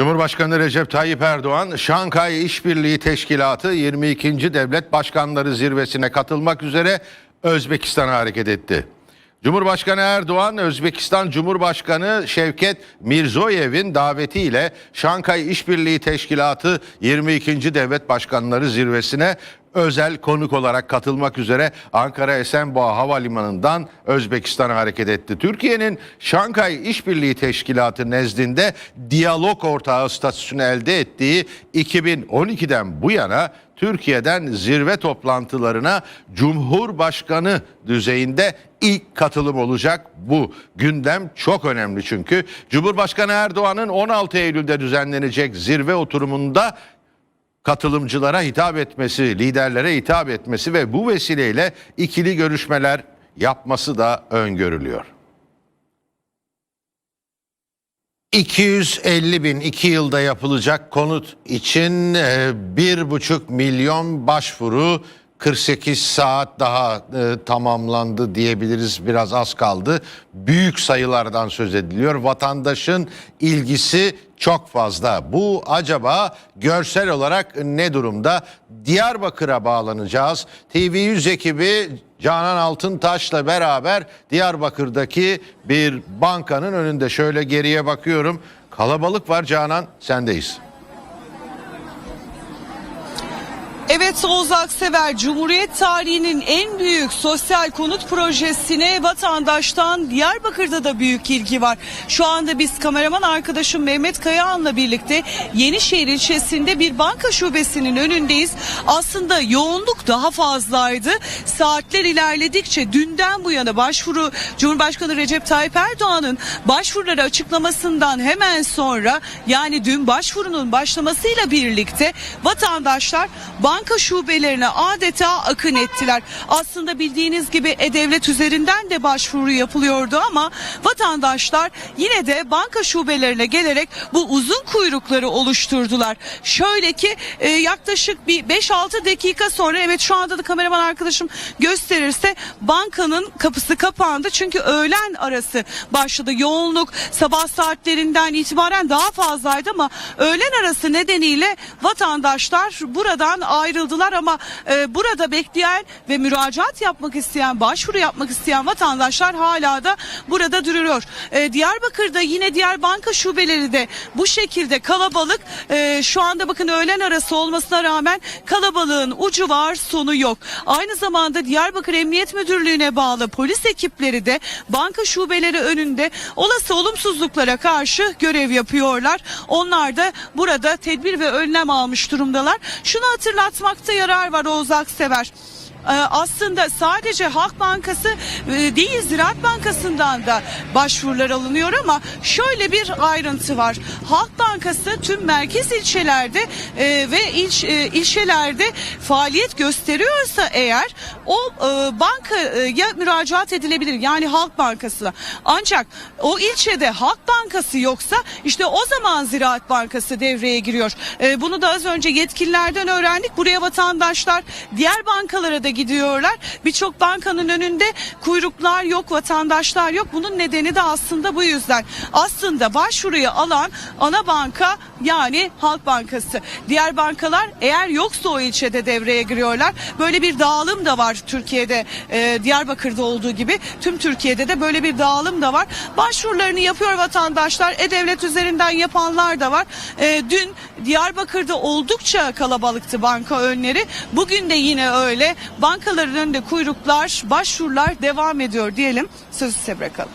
Cumhurbaşkanı Recep Tayyip Erdoğan, Şankay İşbirliği Teşkilatı 22. Devlet Başkanları Zirvesi'ne katılmak üzere Özbekistan'a hareket etti. Cumhurbaşkanı Erdoğan, Özbekistan Cumhurbaşkanı Şevket Mirzoyev'in davetiyle Şankay İşbirliği Teşkilatı 22. Devlet Başkanları Zirvesi'ne özel konuk olarak katılmak üzere Ankara Esenboğa Havalimanı'ndan Özbekistan'a hareket etti. Türkiye'nin Şankay İşbirliği Teşkilatı nezdinde diyalog ortağı statüsünü elde ettiği 2012'den bu yana Türkiye'den zirve toplantılarına Cumhurbaşkanı düzeyinde ilk katılım olacak bu. Gündem çok önemli çünkü Cumhurbaşkanı Erdoğan'ın 16 Eylül'de düzenlenecek zirve oturumunda katılımcılara hitap etmesi, liderlere hitap etmesi ve bu vesileyle ikili görüşmeler yapması da öngörülüyor. 250 bin iki yılda yapılacak konut için e, bir buçuk milyon başvuru 48 saat daha e, tamamlandı diyebiliriz biraz az kaldı. Büyük sayılardan söz ediliyor. Vatandaşın ilgisi çok fazla. Bu acaba görsel olarak ne durumda? Diyarbakır'a bağlanacağız. TV100 ekibi Canan Altıntaş'la beraber Diyarbakır'daki bir bankanın önünde şöyle geriye bakıyorum. Kalabalık var Canan sendeyiz. Evet Oğuz Aksever Cumhuriyet tarihinin en büyük sosyal konut projesine vatandaştan Diyarbakır'da da büyük ilgi var. Şu anda biz kameraman arkadaşım Mehmet Kayahan'la birlikte Yenişehir ilçesinde bir banka şubesinin önündeyiz. Aslında yoğunluk daha fazlaydı. Saatler ilerledikçe dünden bu yana başvuru Cumhurbaşkanı Recep Tayyip Erdoğan'ın başvuruları açıklamasından hemen sonra yani dün başvurunun başlamasıyla birlikte vatandaşlar banka şubelerine adeta akın ettiler. Aslında bildiğiniz gibi E-Devlet üzerinden de başvuru yapılıyordu ama vatandaşlar yine de banka şubelerine gelerek bu uzun kuyrukları oluşturdular. Şöyle ki e, yaklaşık bir 5-6 dakika sonra evet şu anda da kameraman arkadaşım gösterirse bankanın kapısı kapandı. Çünkü öğlen arası başladı. Yoğunluk sabah saatlerinden itibaren daha fazlaydı ama öğlen arası nedeniyle vatandaşlar buradan ayrıldılar ama e, burada bekleyen ve müracaat yapmak isteyen, başvuru yapmak isteyen vatandaşlar hala da burada duruyor. E, Diyarbakır'da yine diğer banka şubeleri de bu şekilde kalabalık. E, şu anda bakın öğlen arası olmasına rağmen kalabalığın ucu var, sonu yok. Aynı zamanda Diyarbakır Emniyet Müdürlüğü'ne bağlı polis ekipleri de banka şubeleri önünde olası olumsuzluklara karşı görev yapıyorlar. Onlar da burada tedbir ve önlem almış durumdalar. Şunu hatırlatmakta yarar var Oğuz Aksever. Ee, aslında sadece Halk Bankası e, değil Ziraat Bankası'ndan da başvurular alınıyor ama şöyle bir ayrıntı var. Halk Bankası tüm merkez ilçelerde e, ve ilç, e, ilçelerde faaliyet gösteriyorsa eğer o bankaya müracaat edilebilir. Yani Halk Bankası'na. Ancak o ilçede Halk Bankası yoksa işte o zaman Ziraat Bankası devreye giriyor. Bunu da az önce yetkililerden öğrendik. Buraya vatandaşlar diğer bankalara da gidiyorlar. Birçok bankanın önünde kuyruklar yok, vatandaşlar yok. Bunun nedeni de aslında bu yüzden. Aslında başvuruyu alan ana banka yani Halk Bankası. Diğer bankalar eğer yoksa o ilçede devreye giriyorlar. Böyle bir dağılım da var Türkiye'de. e, Diyarbakır'da olduğu gibi tüm Türkiye'de de böyle bir dağılım da var. Başvurularını yapıyor vatandaşlar. E-Devlet üzerinden yapanlar da var. E, dün Diyarbakır'da oldukça kalabalıktı banka önleri. Bugün de yine öyle. Bankaların önünde kuyruklar, başvurular devam ediyor diyelim. Sözü size bırakalım.